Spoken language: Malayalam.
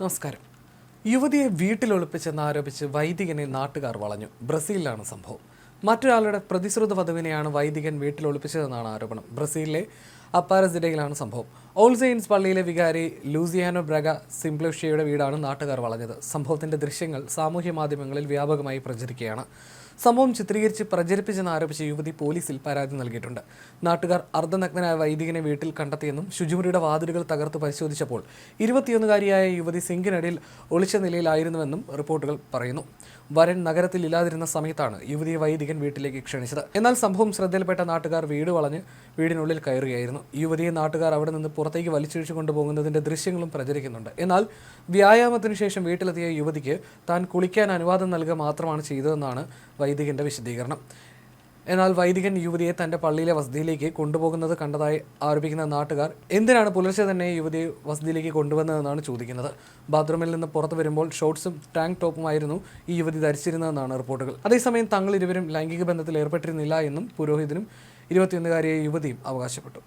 നമസ്കാരം. യുവതിയെ വീട്ടിലൊളിപ്പിച്ചെന്ന് ആരോപിച്ച് വൈദികനെ നാട്ടുകാർ വളഞ്ഞു. ബ്രസീലിലാണ് സംഭവം. മറ്റൊരാളുടെ പ്രതിശ്രുത വധുവിനെയാണ് വൈദികൻ വീട്ടിലൊളിപ്പിച്ചതെന്നാണ് ആരോപണം. ബ്രസീലിലെ അപ്പാരസിഡയിലാണ് സംഭവം. ഓൾ സെയിൻസ് പള്ളിയിലെ വികാരി ലൂസിയാനോ ബ്രഗ സിംപ്ലോഷ്യയുടെ വീടാണ് നാട്ടുകാർ വളഞ്ഞത്. സംഭവത്തിന്റെ ദൃശ്യങ്ങൾ സാമൂഹ്യ മാധ്യമങ്ങളിൽ വ്യാപകമായി പ്രചരിക്കുകയാണ്. സംഭവം ചിത്രീകരിച്ച് പ്രചരിപ്പിച്ചെന്ന് യുവതി പോലീസിൽ പരാതി നൽകിയിട്ടുണ്ട്. നാട്ടുകാർ അർദ്ധനഗ്നനായ വൈദികനെ വീട്ടിൽ കണ്ടെത്തിയെന്നും ശുചിമുറിയുടെ വാതിലുകൾ തകർത്ത് പരിശോധിച്ചപ്പോൾ ഇരുപത്തിയൊന്നുകാരിയായ യുവതി സിങ്കിനടിയിൽ ഒളിച്ച നിലയിലായിരുന്നുവെന്നും റിപ്പോർട്ടുകൾ പറയുന്നു. വരൻ നഗരത്തിൽ ഇല്ലാതിരുന്ന സമയത്താണ് യുവതിയെ വൈദികൻ വീട്ടിലേക്ക് ക്ഷണിച്ചത്. എന്നാൽ സംഭവം ശ്രദ്ധയിൽപ്പെട്ട നാട്ടുകാർ വീട് വളഞ്ഞ് വീടിനുള്ളിൽ കയറുകയായിരുന്നു. യുവതിയെ നാട്ടുകാർ അവിടെ നിന്ന് പുറത്തേക്ക് വലിച്ചിഴിച്ചു കൊണ്ടുപോകുന്നതിന്റെ ദൃശ്യങ്ങളും പ്രചരിക്കുന്നുണ്ട്. എന്നാൽ വ്യായാമത്തിന് ശേഷം വീട്ടിലെത്തിയ യുവതിക്ക് താൻ കുളിക്കാൻ അനുവാദം നൽകുക മാത്രമാണ് ചെയ്തതെന്നാണ് വൈദികന്റെ വിശദീകരണം. എന്നാൽ വൈദികൻ യുവതിയെ തന്റെ പള്ളിയിലെ വസതിയിലേക്ക് കൊണ്ടുപോകുന്നത് കണ്ടതായി ആരോപിക്കുന്ന നാട്ടുകാർ എന്തിനാണ് പുലർച്ചെ തന്നെ യുവതിയെ വസതിയിലേക്ക് കൊണ്ടുവന്നതെന്നാണ് ചോദിക്കുന്നത്. ബാത്റൂമിൽ നിന്ന് പുറത്തു വരുമ്പോൾ ഷോർട്സും ടാങ്ക് ടോപ്പുമായിരുന്നു ഈ യുവതി ധരിച്ചിരുന്നതെന്നാണ് റിപ്പോർട്ടുകൾ. അതേസമയം തങ്ങൾ ഇരുവരും ലൈംഗിക ബന്ധത്തിൽ ഏർപ്പെട്ടിരുന്നില്ല എന്നും പുരോഹിതനും ഇരുപത്തിയൊന്നുകാരിയായ യുവതിയും അവകാശപ്പെട്ടു.